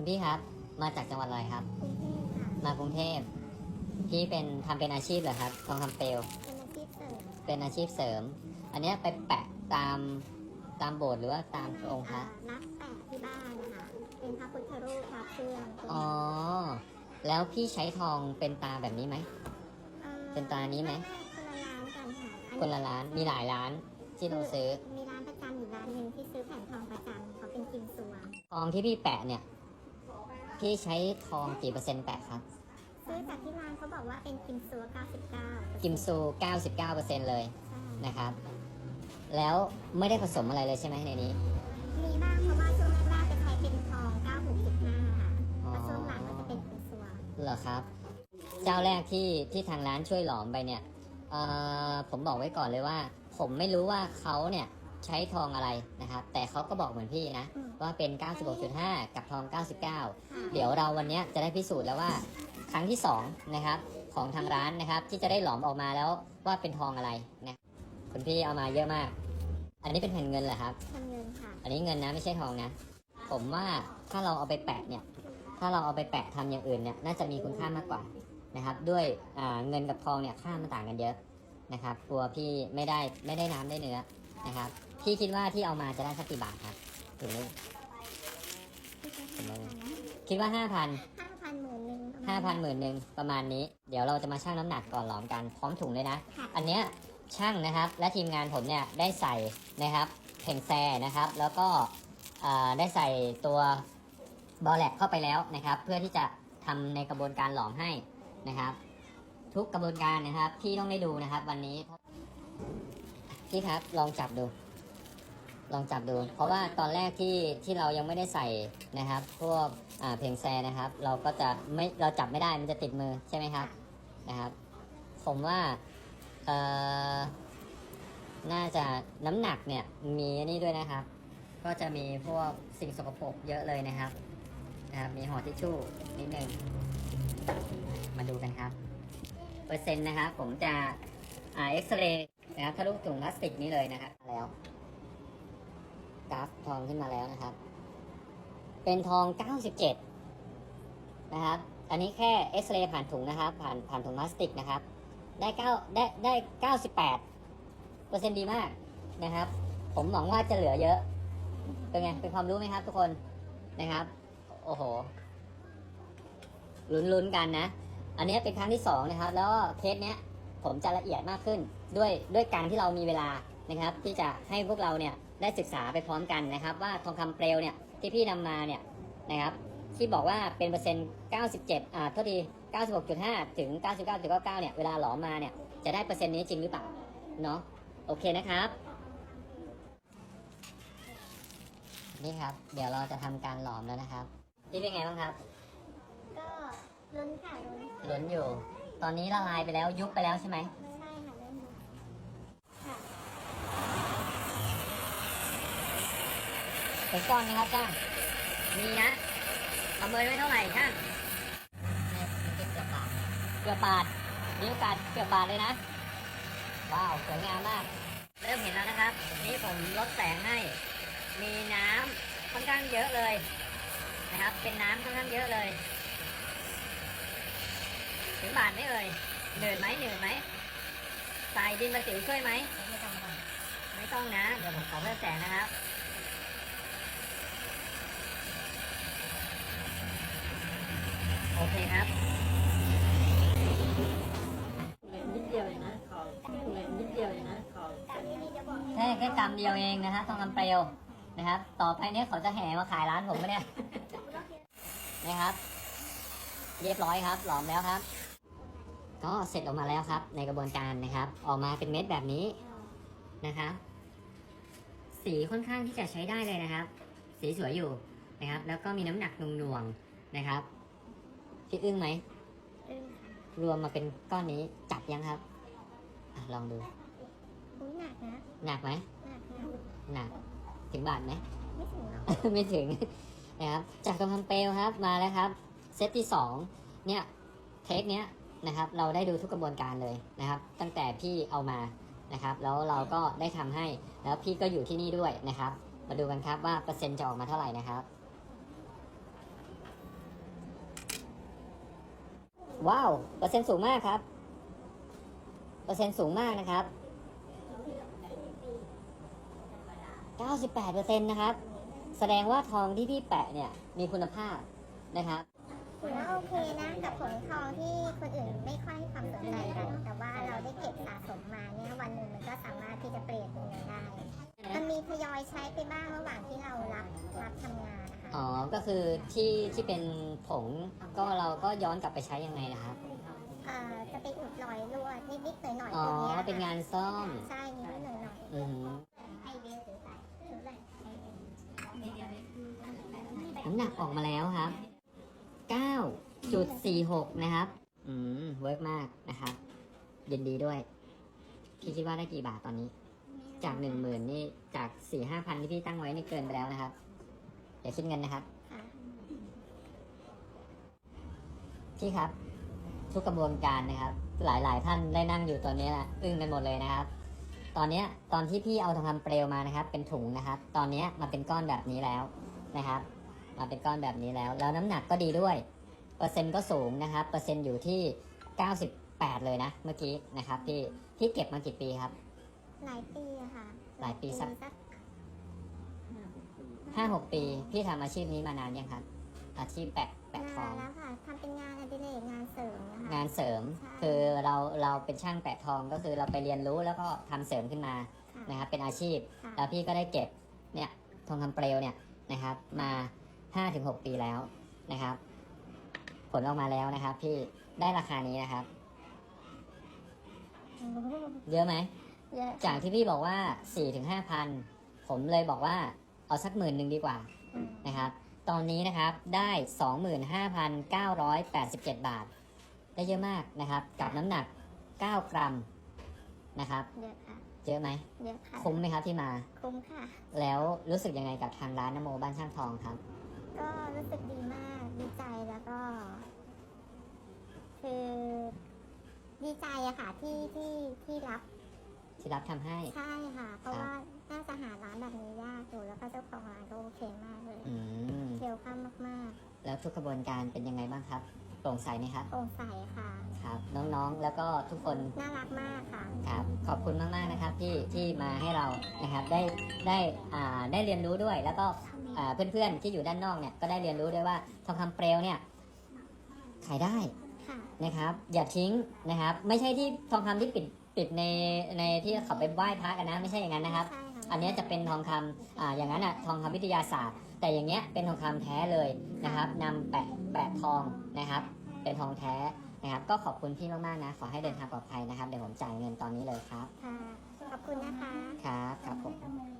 คุณพี่ครับ มาจากจังหวัดอะไรครับ กรุงเทพค่ะมากรุงเทพพี่เป็นทำเป็นอาชีพเหรอครับทองคำเปลวเป็นอาชีพเสริมเป็นอาชีพเสริม อันเนี้ยไปแปะตามตามโบสถ์หรือว่าตามองค์พระนักแปะที่บ้านนะคะเป็นพระพุทธรูปพระเครื่องตัวอ๋อแล้วพี่ใช้ทองเป็นตาแบบนี้ไหมอ่อเป็นตานี้ไหม คนละร้านกันค่ะอันคนละร้านมีหลายร้านที่เราซื้อมีร้านประจำอยู่ร้านหนึ่งที่ซื้อแผ่นทองประจำเขาเป็นกิมซัวทองที่พี่แปะเนี่ย พี่ใช้ทองกี่เปอร์เซ็นต์แปะครับ ซื้อจากที่ร้านเขาบอกว่าเป็นกิมซัว99กิมซู99%เลยใช่นะครับ แล้วไม่ได้ผสมอะไรเลยใช่ไหมในนี้ มีบ้างเพราะว่าช่วงแรกๆจะใช้เป็นทอง96.5ค่ะอ๋อแล้วช่วงหลังก็จะเป็นกิมซัวเหรอครับ เจ้าแรกที่ที่ทางร้านช่วยหลอมไปเนี่ยเอ่อผมบอกไว้ก่อนเลยว่า ผมไม่รู้ว่าเขาเนี่ย ใช้ทองอะไรนะครับ แต่เขาก็บอกเหมือนพี่นะ อืม ว่าเป็น 96.5 กับทอง 99ค่ะเดี๋ยวเราวันเนี้ยจะได้พิสูจน์แล้วว่า ครั้งที่2นะครับของทางร้านนะครับ ที่จะได้หลอมออกมาแล้วว่าเป็นทองอะไรนะคุณพี่เอามาเยอะมาก อันนี้เป็นแผ่นเงินเหรอครับ ทำเงินค่ะ อันนี้เงินนะไม่ใช่ทองนะ ผมว่าถ้าเราเอาไปแปะเนี่ย ถ้าเราเอาไปแปะทำอย่างอื่นเนี่ยน่าจะมีคุณค่ามากกว่านะครับ ด้วยอ่าเงินกับทองเนี่ยค่ามันต่างกันเยอะนะครับกลัวพี่ไม่ได้ไม่ได้น้ำได้เนื้อ นะครับพี่คิดว่าที่เอามาจะได้สักกี่บาทครับถึงนี้คิดว่าห้าพันห้าพันหมื่นหนึ่งประมณห้าพันหมื่นหนึ่งประมาณนี้ เดี๋ยวเราจะมาชั่งน้ำหนักก่อนหลอมกันพร้อมถุงเลยนะค่ะอันเนี้ยช่างนะครับ และทีมงานผมเนี่ยได้ใส่นะครับเพ่งแซนะครับ แล้วก็อ่าได้ใส่ตัวบอลแลกเข้าไปแล้วนะครับ เพื่อที่จะทำในกระบวนการหลอมให้นะครับ ทุกกระบวนการนะครับที่ต้องได้ดูนะครับ วันนี้ พี่ครับลองจับดู ลองจับดู เพราะว่าตอนแรกที่ที่เรายังไม่ได้ใส่นะครับ พวกอ่าเพลงแซนะครับ เราก็จะไม่เราจับไม่ได้มันจะติดมือใช่ไหมครับนะครับ ผมว่าเอ่อน่าจะน้ำหนักเนี่ยมีนนี่ด้วยนะครับ ก็จะมีพวกสิ่งสกปรกเยอะเลยนะครับนะครับ มีห่อทิชชู่นิดหนึ่งมาดูกันครับ เปอร์เซ็นต์นะครับ ผมจะอ่าเอ็กซเรย์ นะครับทะลุถุงพลาสติกนี้เลยนะครับแล้วกราฟทองขึ้นมาแล้วนะครับ เป็นทอง 97 นะครับ อันนี้แค่เอ็กซเรย์ผ่านถุงนะครับ ผ่านผ่านถุงพลาสติกนะครับ ได้เก้าได้ได้ 98เปอร์เซ็นต์ดีมากนะครับ ผมหวังว่าจะเหลือเยอะ เป็นไง เป็นความรู้ไหมครับทุกคนนะครับ โอ้โห ลุ้นๆกันนะ อันนี้เป็นครั้งที่สองนะครับ แล้วเคสเนี้ยผมจะละเอียดมากขึ้น ด้วยด้วยการที่เรามีเวลานะครับ ที่จะให้พวกเราเนี่ยได้ศึกษาไปพร้อมกันนะครับ ว่าทองคำเปลวเนี่ยที่พี่นำมาเนี่ยนะครับ ที่บอกว่าเป็นเปอร์เซ็นต์ 97อ่าโทษที96.5 ถึง 99.99 เนี่ย เวลาหลอมมาเนี่ย จะได้เปอร์เซ็นต์นี้จริงหรือเปล่า เนาะโอเคนะครับ นี่ครับ เดี๋ยวเราจะทำการหลอมแล้วนะครับนี่เป็นไงบ้างครับ ก็ลุ้นค่ะลุ้นหลนอยู่ ตอนนี้ละลายไปแล้วยุบไปแล้วใช่ไหม เป็นก้อนไหมครับช่างมีนะประเมินไว้เท่าไหร่ช่างเกือบบาทเกือบบาทมีโอกาสเกือบบาทเลยนะว้าวสวยงามมาก เริ่มเห็นแล้วนะครับ นี่ผมลดแสงให้ มีน้ำค่อนข้างเยอะเลยนะครับ เป็นน้ำค่อนข้างเยอะเลย ถึงบาทไหมเอ่ยเหนื่อยไหมเหนื่อยไหมใส่ดินประสิวช่วยไหมไม่ต้องนะ เดี๋ยวผมขอเพิ่มแสงนะครับ โอเคครับนิดเดียวเองนะขอนิดเดียวเองนะขอแต่กแค่แค่กำเดียวเองนะฮะทองคำเปลวนะครับ ต่อไปเนี้ยเขาจะแห่มาขายร้านผมปะเนี่ยนะครับ เรียบร้อยครับ หลอมแล้วครับ ก็เสร็จออกมาแล้วครับ ในกระบวนการนะครับ ออกมาเป็นเม็ดแบบนี้นะครับ สีค่อนข้างที่จะใช้ได้เลยนะครับ สีสวยอยู่นะครับ แล้วก็มีน้ำหนักหน่วงๆนะครับ พี่อึ้งไหมอึ้งรวมมาเป็นก้อนนี้จับยังครับอะลองดูอุ้ยหนักนะหนักไหมหนักนะหนัก ถึงบาทไหม ไม่ถึงหรอก ไม่ถึง นะครับ จากทองคำเปลวครับมาแล้วครับ เซตที่สองเนี่ยเทคเนี้ยนะครับ เราได้ดูทุกกระบวนการเลยนะครับ ตั้งแต่พี่เอามานะครับ แล้วเราก็ได้ทำให้แล้วพี่ก็อยู่ที่นี่ด้วยนะครับ มาดูกันครับว่าเปอร์เซ็นต์จะออกมาเท่าไหร่นะครับ ว้าวเปอร์เซ็นต์สูงมากครับ เปอร์เซ็นต์สูงมากนะครับ 98เปอร์เซ็นต์นะครับ แสดงว่าทองที่พี่แปะเนี่ยมีคุณภาพนะครับถือว่าโอเคนะกับผลทองที่คนอื่นไม่ค่อยให้ความสนใจกัน แต่ว่าเราได้เก็บสะสมมาเนี่ยวันหนึ่งมันก็สามารถที่จะเปลี่ยนเป็นเงินได้ มันมีทยอยใช้ไปบ้างระหว่างที่เรารับรับทำงาน อ๋อ ก็คือที่ที่เป็นผงก็เราก็ย้อนกลับไปใช้ยังไงนะครับเอ่อจะไปอุดรอยรั่วนิดๆหน่อยๆอ๋อตรงเนี้ยค่ะเป็นงานซ่อม ใช่นิดๆหน่อยอืมๆให้เบสถือไปถือเลยน้ำหนักออกมาแล้วครับ 9.46 นะครับ อืม เวิร์กมากนะครับ ยินดีด้วย พี่คิดว่าได้กี่บาทตอนนี้ จากหนึ่งหมื่นนี่จากสี่ห้าพันที่พี่ตั้งไว้นี่เกินไปแล้วนะครับ เดี๋ยวคิดเงินนะครับค่ะพี่ครับ ทุกกระบวนการนะครับ หลายๆ ท่านได้นั่งอยู่ตอนนี้นะอึ้งกันหมดเลยนะครับ ตอนเนี้ยตอนที่พี่เอาทองคำเปลวมานะครับ เป็นถุงนะครับ ตอนเนี้ยมาเป็นก้อนแบบนี้แล้วนะครับ มาเป็นก้อนแบบนี้แล้ว แล้วน้ำหนักก็ดีด้วย เปอร์เซ็นต์ก็สูงนะครับ เปอร์เซ็นต์อยู่ที่98เลยนะเมื่อกี้นะครับพี่พี่เก็บมากี่ปีครับ หลายปีอะค่ะ หลายปีสัก สัก5-6ปี พี่ทำอาชีพนี้มานานยังครับ อาชีพแปะแปะทนาอนงแล้วค่ะทำเป็นงานอดิเรกงานเสริมนะคะ งานเสริมใช่ คือเราเราเป็นช่างแปะทองก็คือเราไปเรียนรู้แล้วก็ทำเสริมขึ้นมาค่ะนะครับเป็นอาชีพ ค่ะแล้วพี่ก็ได้เก็บเนี่ยทองคำเปลวเนี่ยนะครับ มา5-6ปีแล้วนะครับ ผลออกมาแล้วนะครับ พี่ได้ราคานี้นะครับ โอ้โหเยอะไหม เยอะจากที่พี่บอกว่า4-5ถึงพันผมเลยบอกว่า เอาสักหมื่นหนึ่งดีกว่าอืมนะครับ ตอนนี้นะครับได้ 25,987 บาท ได้เยอะมากนะครับ กับน้ำหนัก 9 กรัมนะครับ เยอะค่ะ เยอะไหมเยอะค่ะ คุ้มไหมครับที่มา คุ้มค่ะ แล้วรู้สึกยังไงกับทางร้านนโมบ้านช่างทองครับ ก็รู้สึกดีมาก ดีใจแล้วก็ คือ ดีใจอะค่ะที่ที่ที่รับที่รับทำให้ ใช่ค่ะ เพราะครับว่าน่าจะหาร้านแบบนี้ เคมากเลยอืมเคียวข้ามมากแล้วทุกกระบวนการเป็นยังไงบ้างครับ โปร่งใสไหมครับ ๆโปร่งใสค่ะ ครับ น้องๆ แล้วก็ทุกคน น่ารักมากค่ะ ครับ ขอบคุณมากๆ นะครับที่ที่มาให้เรา นะครับ ได้ ได้ อ่า ได้เรียนรู้ด้วย แล้วก็ อ่า เพื่อนๆ ที่อยู่ด้านนอกเนี่ย ก็ได้เรียนรู้ด้วยว่าทองคำเปลวเนี่ย ขายได้ ค่ะ นะครับอย่าทิ้งนะครับ ไม่ใช่ที่ทองคำที่ปิดปิดในในที่เขาไปไหว้พระกันนะ ไม่ใช่อย่างนั้นนะครับ ใช่ค่ะ อันนี้จะเป็นทองคำอ่าอย่างนั้นอะทองคำวิทยาศาสตร์ แต่อย่างเงี้ยเป็นทองคำแท้เลยนะครับนำแปะแปะทองนะครับ เป็นทองแท้นะครับ ก็ขอบคุณพี่มากๆนะ ขอให้เดินทางปลอดภัยนะครับ เดี๋ยวผมจ่ายเงินตอนนี้เลยครับ ค่ะ ขอบคุณนะคะ ครับ ครับผม